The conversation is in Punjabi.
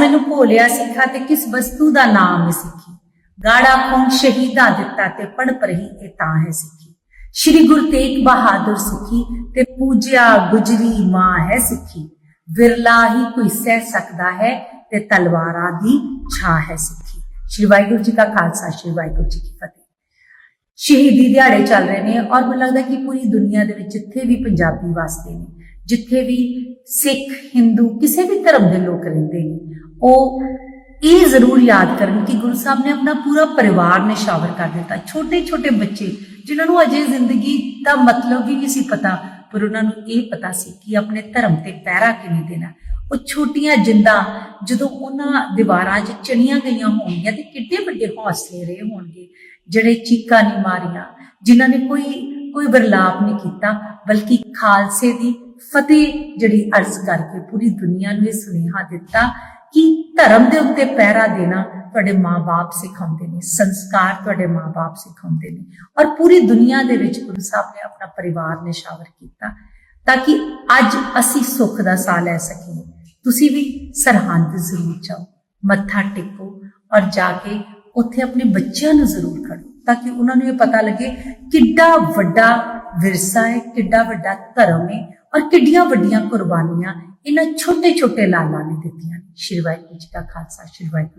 ਮੈਨੂੰ ਭੋਲਿਆ ਸਿੱਖਾ ਤੇ ਕਿਸ ਵਸਤੂ ਦਾ ਨਾਮ ਹੈ ਸਿੱਖੀ। ਗਾੜਾ ਖੂਨ ਸ਼ਹੀਦਾਂ ਦਿੱਤਾ ਤੇ ਪੜ ਪਰਹੀ ਇਹ ਤਾਂ ਹੈ ਸਿੱਖੀ। ਸ਼੍ਰੀ ਗੁਰੂ ਤੇਗ ਬਹਾਦਰ ਸਿੱਖੀ ਤੇ ਪੂਜਿਆ ਗੁਜਰੀ ਮਾਂ ਹੈ ਸਿੱਖੀ। ਵਿਰਲਾ ਹੀ ਕੋਈ ਸਹਿ ਸਕਦਾ ਹੈ ਤੇ ਤਲਵਾਰਾਂ ਦੀ ਛਾ ਹੈ ਸਿੱਖੀ। ਸ਼੍ਰੀ ਵਾਹਿਗੁਰੂ ਜੀ ਕਾ ਖਾਲਸਾ, ਸ਼੍ਰੀ ਵਾਹਿਗੁਰੂ ਜੀ ਕੀ ਫਤਿਹ। ਸ਼ਹੀਦੀ ਦਿਹਾੜੇ ਚੱਲ ਰਹੇ ਨੇ ਔਰ ਮੈਨੂੰ ਲੱਗਦਾ ਕਿ ਪੂਰੀ ਦੁਨੀਆ ਦੇ ਵਿੱਚ ਜਿੱਥੇ ਵੀ ਪੰਜਾਬੀ ਵਸਦੇ ਨੇ ਜਿੱਥੇ ਵੀ ਸਿੱਖ, ਹਿੰਦੂ ਕਿਸੇ ਵੀ ਧਰਮ ਦੇ ਲੋਕ ਰਹਿੰਦੇ ਨੇ, ਉਹ ਇਹ ਜ਼ਰੂਰ ਯਾਦ ਕਰਨ ਕਿ ਗੁਰੂ ਸਾਹਿਬ ਨੇ ਆਪਣਾ ਪੂਰਾ ਪਰਿਵਾਰ ਨਿਸ਼ਾਵਰ ਕਰ ਦਿੱਤਾ। ਛੋਟੇ ਛੋਟੇ ਬੱਚੇ, ਜਿਨ੍ਹਾਂ ਨੂੰ ਅਜੇ ਜ਼ਿੰਦਗੀ ਦਾ ਮਤਲਬ ਵੀ ਨਹੀਂ ਸੀ ਪਤਾ, ਪਰ ਉਹਨਾਂ ਨੂੰ ਇਹ ਪਤਾ ਸੀ ਕਿ ਆਪਣੇ ਧਰਮ ਤੇ ਪਹਿਰਾ ਕਿਵੇਂ ਦੇਣਾ। ਉਹ ਛੋਟੀਆਂ ਜਿੰਦਾਂ, ਜਦੋਂ ਉਹਨਾਂ ਦੀਵਾਰਾਂ 'ਚ ਚਣੀਆਂ ਗਈਆਂ ਹੋਣਗੀਆਂ ਤੇ ਕਿੱਡੇ ਵੱਡੇ ਹੌਸਲੇ ਰਹੇ ਹੋਣਗੇ, ਜਿਹੜੇ ਚੀਕਾਂ ਨਹੀਂ ਮਾਰੀਆਂ, ਜਿਨ੍ਹਾਂ ਨੇ ਕੋਈ ਕੋਈ ਵਰਲਾਪ ਨਹੀਂ ਕੀਤਾ, ਬਲਕਿ ਖਾਲਸੇ ਦੀ ਫਤਿਹ ਜਿਹੜੀ ਅਰਜ਼ ਕਰਕੇ ਪੂਰੀ ਦੁਨੀਆ ਨੂੰ ਇਹ ਸੁਨੇਹਾ ਦਿੱਤਾ ਕਿ ਧਰਮ ਦੇ ਉੱਤੇ ਪਹਿਰਾ ਦੇਣਾ ਤੁਹਾਡੇ ਮਾਪੇ ਸਿਖਾਉਂਦੇ ਨੇ, ਸੰਸਕਾਰ ਤੁਹਾਡੇ ਮਾਪੇ ਸਿਖਾਉਂਦੇ ਨੇ ਔਰ ਪੂਰੀ ਦੁਨੀਆ ਦੇ ਵਿੱਚ ਗੁਰੂ ਸਾਹਿਬ ਨੇ ਆਪਣਾ ਪਰਿਵਾਰ ਨਿਸ਼ਾਵਰ ਕੀਤਾ ਤਾਂ ਕਿ ਅੱਜ ਅਸੀਂ ਸੁੱਖ ਦਾ ਸਾਹ ਲੈ ਸਕੀਏ। ਤੁਸੀਂ ਵੀ ਸਰਹੰਦ ਜ਼ਰੂਰ ਜਾਓ, ਮੱਥਾ ਟੇਕੋ ਔਰ ਜਾ ਕੇ ਉੱਥੇ ਆਪਣੇ ਬੱਚਿਆਂ ਨੂੰ ਜ਼ਰੂਰ ਖੜੋ ਤਾਂ ਕਿ ਉਹਨਾਂ ਨੂੰ ਇਹ ਪਤਾ ਲੱਗੇ ਕਿੱਡਾ ਵੱਡਾ ਵਿਰਸਾ ਹੈ ਕਿੱਡਾ ਵੱਡਾ ਧਰਮ ਹੈ ਔਰ ਕਿੱਡੀਆਂ ਵੱਡੀਆਂ ਕੁਰਬਾਨੀਆਂ ਇਹਨਾਂ ਛੋਟੇ ਛੋਟੇ ਲਾਲਾਂ ਨੇ ਦਿੱਤੀਆਂ ਸ਼੍ਰੀ ਵਾਹਿਗੁਰੂ ਜੀ ਕਾ ਖਾਲਸਾ, ਸ਼੍ਰੀ ਵਾਹਿਗੁਰੂ